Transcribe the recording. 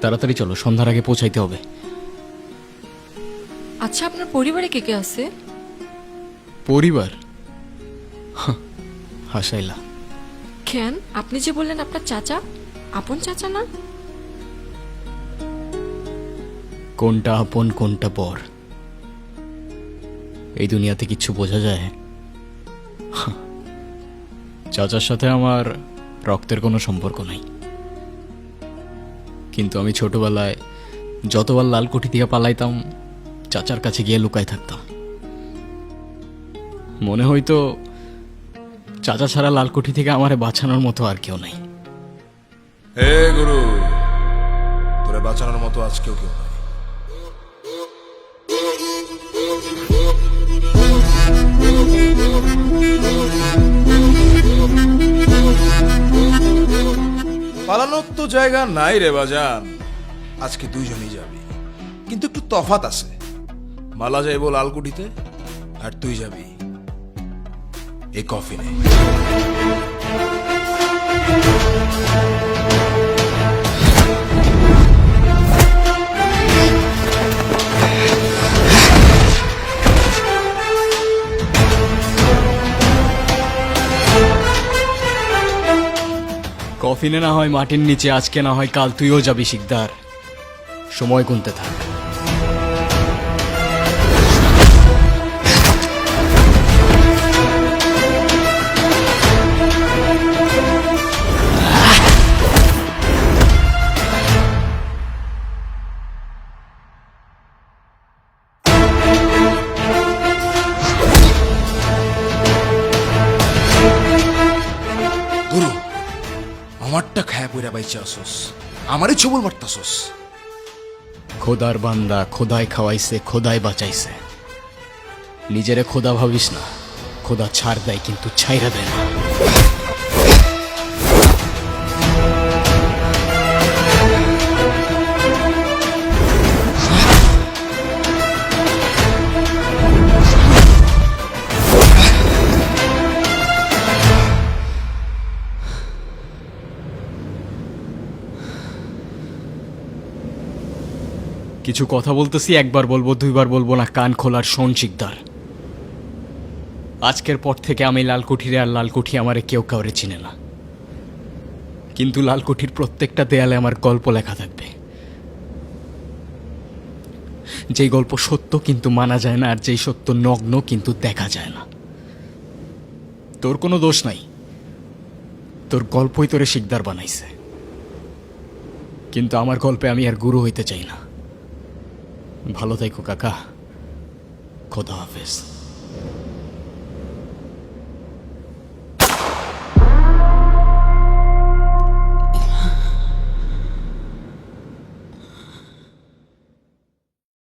তাড়াতাড়ি চলো সন্ধ্যার আগে পৌঁছাইতে হবে। আচ্ছা আপনার পরিবারে কে কে আছে? পরিবার? হাসাইলা। কেন? আপনি যে বললেন আপনার চাচা আপন চাচা না? কোনটা আপন কোনটা পর? এই দুনিয়াতে কিচ্ছু বোঝা যায়। চাচার সাথে আমার রক্তের কোনো সম্পর্ক নাই। কিন্তু আমি ছোটবেলায় যতবার লালকুঠি দিয়ে পালাইতাম, চাচার কাছে গিয়ে লুকায় থাকতাম। মনে হয়তো চাচা ছাড়া লালকুঠি থেকে আমারে বাঁচানোর মতো আর কেউ নাই। হে গুরু, তোরে বাঁচানোর মতো আজ কেউ কেউ নাই। পালানোর তো জায়গা নাই রে বাজান। আজকে দুইজনই যাবি। কিন্তু একটু তফাত আছে। মালা যাইব লালকুটিতে, আর তুই যাবি এই কফিনে। কফিনে না হয় মাটির নিচে, আজকে না হয় কাল তুইও যাবি শিকদার। সময় গুনতে থাক। পইরা বাইচা আসোস। আমারই ছবল মারতাসোস। খোদার বান্দা খোদায় খাওয়াইছে খোদায় বাঁচাইছে। নিজেরে খোদা ভাবিস না, খোদা ছাড় দেয় কিন্তু ছাইরা দেয় না। কিছু কথা বলতেছি, একবার বলব, দুইবার বলব না, কান খোলার শোন শিকদার আজকের পর থেকে আমি লালকুঠিরে আর লালকুঠি আমারে কেউ কাউরে চিনে না। কিন্তু লালকুঠির প্রত্যেকটা দেয়ালে আমার গল্প লেখা থাকবে। যেই গল্প সত্য কিন্তু মানা যায় না, আর যেই সত্য নগ্ন কিন্তু দেখা যায় না। তোর কোনো দোষ নাই। তোর গল্পই তোরে শিকদার বানাইছে। কিন্তু আমার গল্পে আমি আর গুরু হইতে চাই না। ভালো থেকো কাকা। খোদা হাফেজ।